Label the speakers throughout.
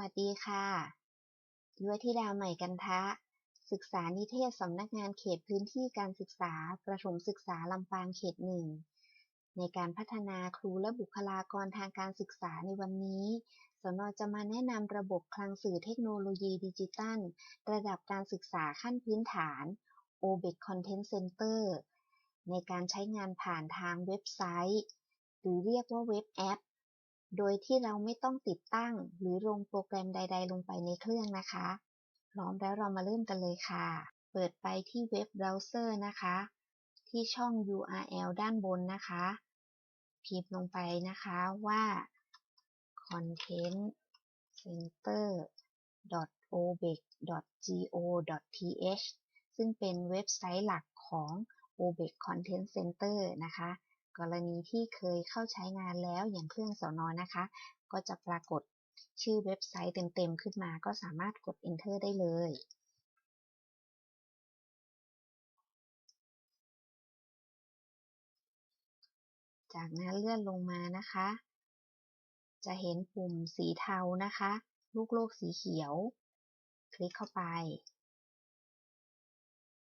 Speaker 1: วัสดีค่ะยุวธิดาใหม่กันทะ ศึกษานิเทศสำนักงานเขตพื้นที่การศึกษา ประถมศึกษาลำปางเขตหนึ่ง ในการพัฒนาครูและบุคลากรทางการศึกษาในวันนี้ สนจะมาแนะนำระบบคลังสื่อเทคโนโลยีดิจิตัล ระดับการศึกษาขั้นพื้นฐาน OBEC Content Center ในการใช้งานผ่านทางเว็บไซต์ หรือเรียกว่าเว็บแอป โดยที่เราไม่ต้องติดตั้ง หรือลงโปรแกรมใด ๆ ลงไปในเครื่องนะคะ พร้อมแล้วเรามาเริ่มกันเลยค่ะ เปิดไปที่เว็บเบราว์เซอร์นะคะ ที่ช่อง URL ด้านบนนะคะ พิมพ์ลงไปนะคะว่า content center obec go th ซึ่งเป็นเว็บไซต์หลักของ obec content center นะคะ กรณีที่เคยเข้าใช้งานแล้วอย่างเครื่องสอนอนะคะ ก็จะปรากฏชื่อเว็บไซต์เต็มๆขึ้นมา ก็สามารถกด enter ได้เลย จากนั้นเลื่อนลงมานะคะ จะเห็นปุ่มสีเทานะคะ ลูกโลกสีเขียว คลิกเข้าไป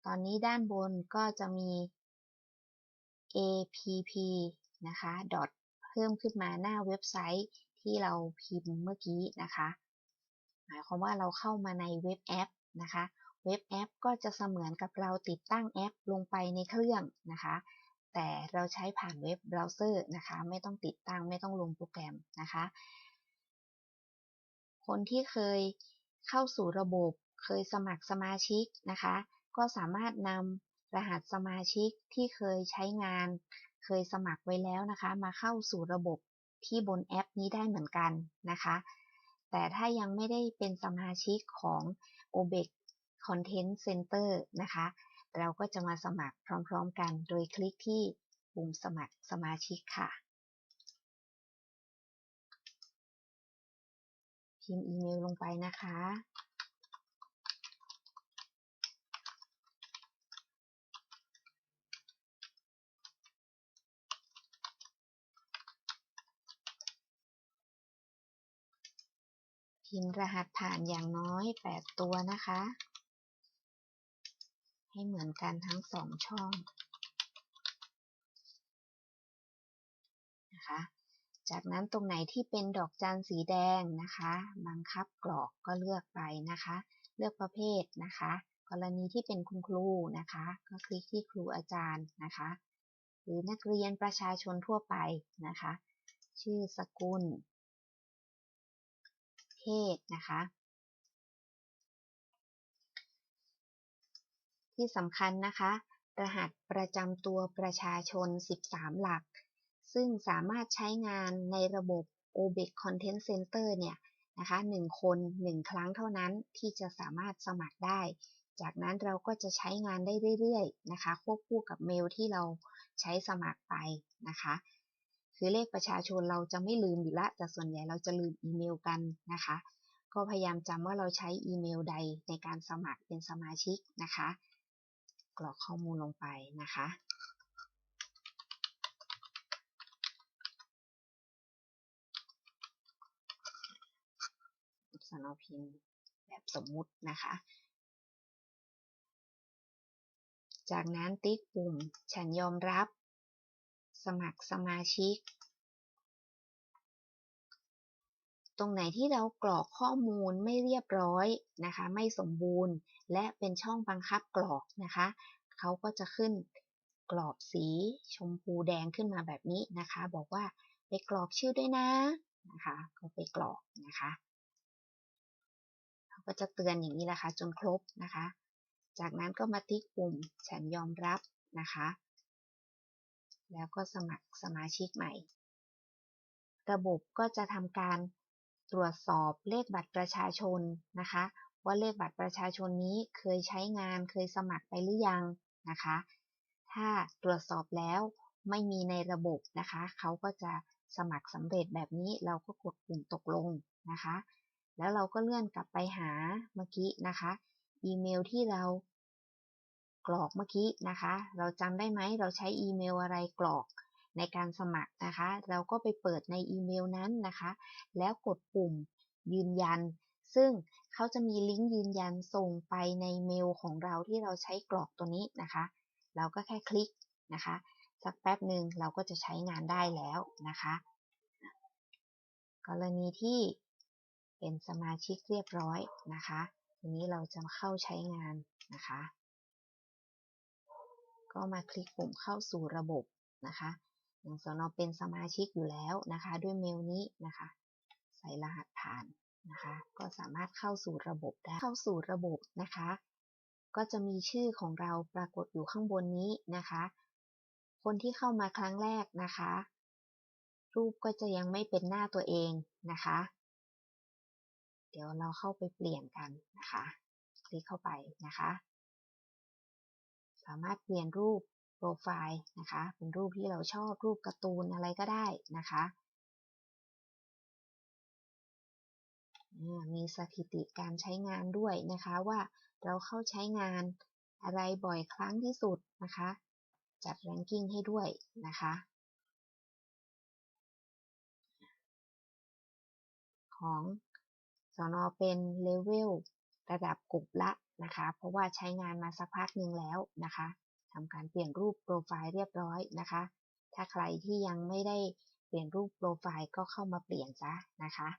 Speaker 1: ตอนนี้ด้านบนก็จะมี app นะคะ dot เพิ่มขึ้นมาหน้าเว็บไซต์ที่เราพิมพ์เมื่อกี้นะคะ หมายความว่าเราเข้ามาในเว็บแอปนะคะ เว็บแอปก็จะเสมือนกับเราติดตั้งแอปลงไปในเครื่องนะคะ แต่เราใช้ผ่านเว็บเบราว์เซอร์นะคะ ไม่ต้องติดตั้งไม่ต้องลงโปรแกรมนะคะ คนที่เคยเข้าสู่ระบบเคยสมัครสมาชิกนะคะ ก็สามารถนำ รหัสสมาชิกที่เคยใช้งาน เคยสมัครไว้แล้วนะคะ มาเข้าสู่ระบบที่บนแอปนี้ได้เหมือนกันนะคะ แต่ถ้ายังไม่ได้เป็นสมาชิกของ OBEC Content Center นะคะ เราก็จะมาสมัครพร้อมๆกัน โดยคลิกที่ปุ่มสมัครสมาชิกค่ะ พิมพ์อีเมลลงไปนะคะ พิมพ์รหัสผ่านอย่างน้อย 8 ตัวนะคะ ให้เหมือนกันทั้งสองช่องนะคะ จากนั้นตรงไหนที่เป็นดอกจันสีแดงนะคะ บังคับกรอกก็เลือกไปนะคะ เลือกประเภทนะคะ กรณีที่เป็นคุณครูนะคะ ก็คลิกที่ครูอาจารย์นะคะ หรือนักเรียนประชาชนทั่วไปนะคะ ชื่อสกุล เพศนะคะ ที่สำคัญนะคะ รหัสประจำตัวประชาชน 13 หลัก ซึ่งสามารถใช้งานในระบบ OBEC Content Center เนี่ยนะคะ1คน 1 ครั้งเท่านั้นที่จะสามารถสมัครได้ จากนั้นเราก็จะใช้งานได้เรื่อยๆนะคะ ควบคู่กับเมลที่เราใช้สมัครไปนะคะ คือเลขประชาชนเราจะไม่ลืมอยู่ละ แต่ส่วนใหญ่เราจะลืมอีเมลกันนะคะ ก็พยายามจำว่าเราใช้อีเมลใดในการสมัครเป็นสมาชิกนะคะ กรอกข้อมูลลงไปนะคะสนอพิมพ์แบบสมมุตินะคะ จากนั้นติ๊กปุ่มฉันยอมรับ สมัครสมาชิก ตรงไหนที่เรากรอกข้อมูลไม่เรียบร้อยนะคะ ไม่สมบูรณ์ และเป็นช่องบังคับกรอกนะคะ เขาก็จะขึ้นกรอบสีชมพูแดงขึ้นมาแบบนี้นะคะ บอกว่าไปกรอกชื่อด้วยนะนะคะก็ไปกรอกนะคะเขาก็จะเตือนอย่างนี้แหละคะ่ะจนครบนะคะ จากนั้นก็มาติ๊กปุ่มฉันยอมรับนะคะ แล้วก็สมัครสมาชิกใหม่ ระบบก็จะทำการตรวจสอบเลขบัตรประชาชนนะคะ ว่าเลขบัตรประชาชนนี้เคยใช้งานเคยสมัครไปหรือยังนะคะ ถ้าตรวจสอบแล้วไม่มีในระบบนะคะ เขาก็จะสมัครสำเร็จแบบนี้เราก็กดปุ่มตกลงนะคะ แล้วเราก็เลื่อนกลับไปหาเมื่อกี้นะคะ อีเมลที่เรา กรอกเมื่อกี้นะคะ เราจำได้ไหมเราใช้อีเมลอะไรกรอกในการสมัครนะคะ เราก็ไปเปิดในอีเมลนั้นนะคะ แล้วกดปุ่มยืนยัน ซึ่งเขาจะมีลิงก์ยืนยันส่งไปในเมลของเราที่เราใช้กรอกตัวนี้นะคะ เราก็แค่คลิกนะคะ สักแป๊บหนึ่งเราก็จะใช้งานได้แล้วนะคะ กรณีที่เป็นสมาชิกเรียบร้อยนะคะ ทีนี้เราจะเข้าใช้งานนะคะ ก็มาคลิกปุ่มเข้าสู่ระบบนะคะอย่างสนเป็นสมาชิกอยู่แล้วนะคะ ด้วยเมลนี้นะคะ ใส่รหัสผ่านนะคะ ก็สามารถเข้าสู่ระบบได้เข้าสู่ระบบนะคะ ก็จะมีชื่อของเราปรากฏอยู่ข้างบนนี้นะคะ คนที่เข้ามาครั้งแรกนะคะ รูปก็จะยังไม่เป็นหน้าตัวเองนะคะ เดี๋ยวเราเข้าไปเปลี่ยนกันนะคะ คลิกเข้าไปนะคะ สามารถเปลี่ยนรูปโปรไฟล์นะคะ เป็นรูปที่เราชอบรูปการ์ตูนอะไรก็ได้นะคะ มีสถิติการใช้งานด้วยนะคะว่าเราเข้าใช้งานอะไรบ่อยครั้งที่สุดนะคะ จัดแรงกิ้งให้ด้วยนะคะของสอนอเป็นเลเวลระดับกลุ่มละ นะคะ เพราะว่าใช้งานมาสักพักหนึ่งแล้วนะคะทำการเปลี่ยนรูปโปรไฟล์เรียบร้อยนะคะ ถ้าใครที่ยังไม่ได้เปลี่ยนรูปโปรไฟล์ก็เข้ามาเปลี่ยนซะนะคะ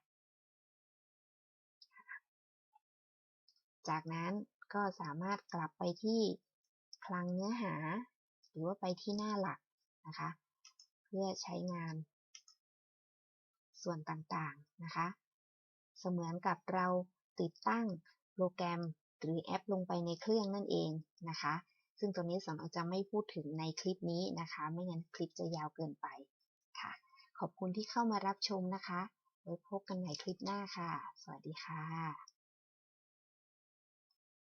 Speaker 1: จากนั้นก็สามารถกลับไปที่คลังเนื้อหา หรือว่าไปที่หน้าหลักนะคะ เพื่อใช้งาน ส่วนต่างๆนะคะ เสมือนกับเราติดตั้งโปรแกรม หรือแอปลงไปในเครื่องนั่นเองนะคะ ซึ่งตัวนี้สอนจะไม่พูดถึงในคลิปนี้นะคะ ไม่งั้นคลิปจะยาวเกินไปค่ะ ขอบคุณที่เข้ามารับชมนะคะ ไว้พบกันใหม่คลิปหน้าค่ะ สวัสดีค่ะ